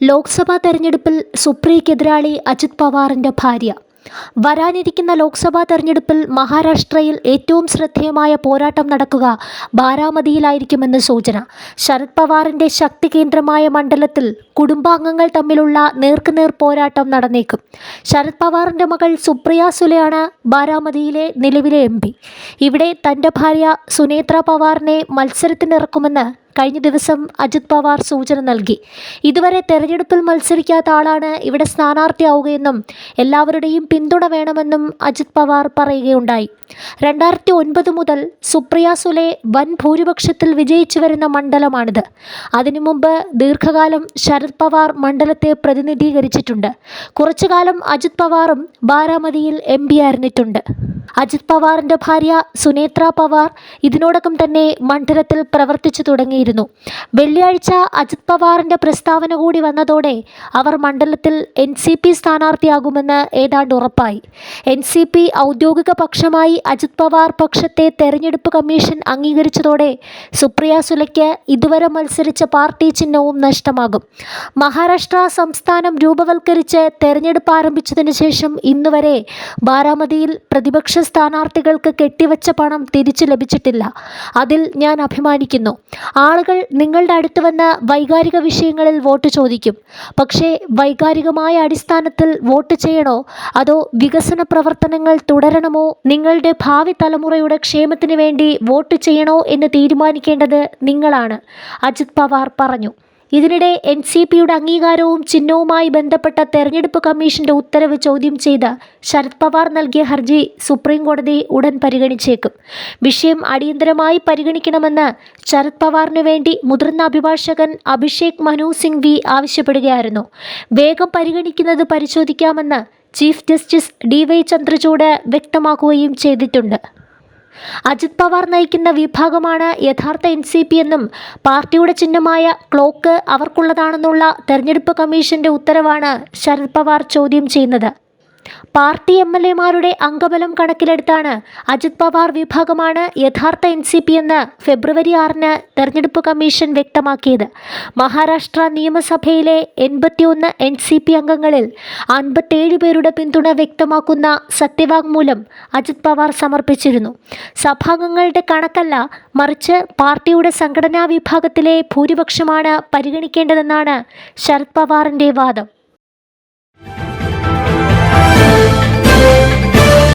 ലോക്സഭാ തെരഞ്ഞെടുപ്പിൽ സുപ്രിയക്കെതിരാളി അജിത് പവാറിന്റെ ഭാര്യ. വരാനിരിക്കുന്ന ലോക്സഭാ തെരഞ്ഞെടുപ്പിൽ മഹാരാഷ്ട്രയിൽ ഏറ്റവും ശ്രദ്ധേയമായ പോരാട്ടം നടക്കുക ബാരാമതിയിലായിരിക്കുമെന്ന് സൂചന. ശരത് പവാറിന്റെ ശക്തി കേന്ദ്രമായ മണ്ഡലത്തിൽ കുടുംബാംഗങ്ങൾ തമ്മിലുള്ള നേർക്കുനേർ പോരാട്ടം നടന്നേക്കും. ശരത് പവാറിന്റെ മകൾ സുപ്രിയ സുലെയാണ് ബാരാമതിയിലെ നിലവിലെ എം ഇവിടെ തന്റെ ഭാര്യ സുനേത്ര പവാറിനെ മത്സരത്തിനിറക്കുമെന്ന് കഴിഞ്ഞ ദിവസം അജിത് പവാർ സൂചന നൽകി. ഇതുവരെ തെരഞ്ഞെടുപ്പിൽ മത്സരിക്കാത്ത ആളാണ് ഇവിടെ സ്ഥാനാർത്ഥിയാവുകയെന്നും എല്ലാവരുടെയും പിന്തുണ വേണമെന്നും അജിത് പവാർ പറയുകയുണ്ടായി. രണ്ടായിരത്തി ഒൻപത് മുതൽ സുപ്രിയ സുലെ വൻ ഭൂരിപക്ഷത്തിൽ വിജയിച്ചു വരുന്ന മണ്ഡലമാണിത്. അതിനു മുമ്പ് ദീർഘകാലം ശരത് പവാർ മണ്ഡലത്തെ പ്രതിനിധീകരിച്ചിട്ടുണ്ട്. കുറച്ചു കാലം അജിത് പവാറും ബാരാമതിയിൽ എം പി ആയിരുന്നിട്ടുണ്ട്. അജിത് പവാറിന്റെ ഭാര്യ സുനേത്ര പവാർ ഇതിനോടകം തന്നെ മണ്ഡലത്തിൽ പ്രവർത്തിച്ചു തുടങ്ങിയിരുന്നു. വെള്ളിയാഴ്ച അജിത് പവാറിന്റെ പ്രസ്താവന കൂടി വന്നതോടെ അവർ മണ്ഡലത്തിൽ എൻ സി പി സ്ഥാനാർത്ഥിയാകുമെന്ന് ഏതാണ്ട് ഉറപ്പായി. എൻ സി പി ഔദ്യോഗിക പക്ഷമായി അജിത് പവാർ പക്ഷത്തെ തെരഞ്ഞെടുപ്പ് കമ്മീഷൻ അംഗീകരിച്ചതോടെ സുപ്രിയ സുലയ്ക്ക് ഇതുവരെ മത്സരിച്ച പാർട്ടി ചിഹ്നവും നഷ്ടമാകും. മഹാരാഷ്ട്ര സംസ്ഥാനം രൂപവൽക്കരിച്ച് തെരഞ്ഞെടുപ്പ് ആരംഭിച്ചതിനു ശേഷം ഇന്നുവരെ ബാരാമതിയിൽ പ്രതിപക്ഷ സ്ഥാനാർത്ഥികൾക്ക് കെട്ടിവച്ച പണം തിരിച്ചു ലഭിച്ചിട്ടില്ല. അതിൽ ഞാൻ അഭിമാനിക്കുന്നു. ആളുകൾ നിങ്ങളുടെ അടുത്ത് വന്ന് വൈകാരിക വിഷയങ്ങളിൽ വോട്ട് ചോദിക്കും. പക്ഷേ വൈകാരികമായ അടിസ്ഥാനത്തിൽ വോട്ട് ചെയ്യണോ? അതോ വികസന പ്രവർത്തനങ്ങൾ തുടരണമോ? നിങ്ങളുടെ ഭാവി തലമുറയുടെ ക്ഷേമത്തിന് വേണ്ടി വോട്ട് ചെയ്യണോ എന്ന് തീരുമാനിക്കേണ്ടത് നിങ്ങളാണ്. അജിത് പവാർ പറഞ്ഞു. ഇതിനിടെ എൻ സി പിയുടെ അംഗീകാരവും ചിഹ്നവുമായി ബന്ധപ്പെട്ട തെരഞ്ഞെടുപ്പ് കമ്മീഷന്റെ ഉത്തരവ് ചോദ്യം ചെയ്ത് ശരത് പവാർ നൽകിയ ഹർജി സുപ്രീം കോടതി ഉടൻ പരിഗണിച്ചേക്കും. വിഷയം അടിയന്തരമായി പരിഗണിക്കണമെന്ന് ശരത് പവാറിനു വേണ്ടി മുതിർന്ന അഭിഭാഷകൻ അഭിഷേക് മനു സിംഗ് വി ആവശ്യപ്പെടുകയായിരുന്നു. വേഗം പരിഗണിക്കുന്നത് പരിശോധിക്കാമെന്ന് chief justice D Y Chandrachud വ്യക്തമാക്കുകയും ചെയ്തിട്ടുണ്ട്. അജിത് പവാർ നയിക്കുന്ന വിഭാഗമാണ് യഥാർത്ഥ എൻ സി പി എന്നും പാർട്ടിയുടെ ചിഹ്നമായ ക്ലോക്ക് അവർക്കുള്ളതാണെന്നുള്ള തെരഞ്ഞെടുപ്പ് കമ്മീഷന്റെ ഉത്തരവാണ് ശരത് പവാർ ചോദ്യം ചെയ്യുന്നത്. പാർട്ടി എം എൽ എമാരുടെ അംഗബലം കണക്കിലെടുത്താണ് അജിത് പവാർ വിഭാഗമാണ് യഥാർത്ഥ എൻ സി പി എന്ന് ഫെബ്രുവരി ആറിന് തെരഞ്ഞെടുപ്പ് കമ്മീഷൻ വ്യക്തമാക്കിയത്. മഹാരാഷ്ട്ര നിയമസഭയിലെ എൺപത്തിയൊന്ന് എൻ സി പി അംഗങ്ങളിൽ അൻപത്തേഴ് പേരുടെ പിന്തുണ വ്യക്തമാക്കുന്ന സത്യവാങ്മൂലം അജിത് പവാർ സമർപ്പിച്ചിരുന്നു. സഭാംഗങ്ങളുടെ കണക്കല്ല മറിച്ച് പാർട്ടിയുടെ സംഘടനാ വിഭാഗത്തിലെ ഭൂരിപക്ഷമാണ് പരിഗണിക്കേണ്ടതെന്നാണ് ശരത് പവാറിന്റെ വാദം.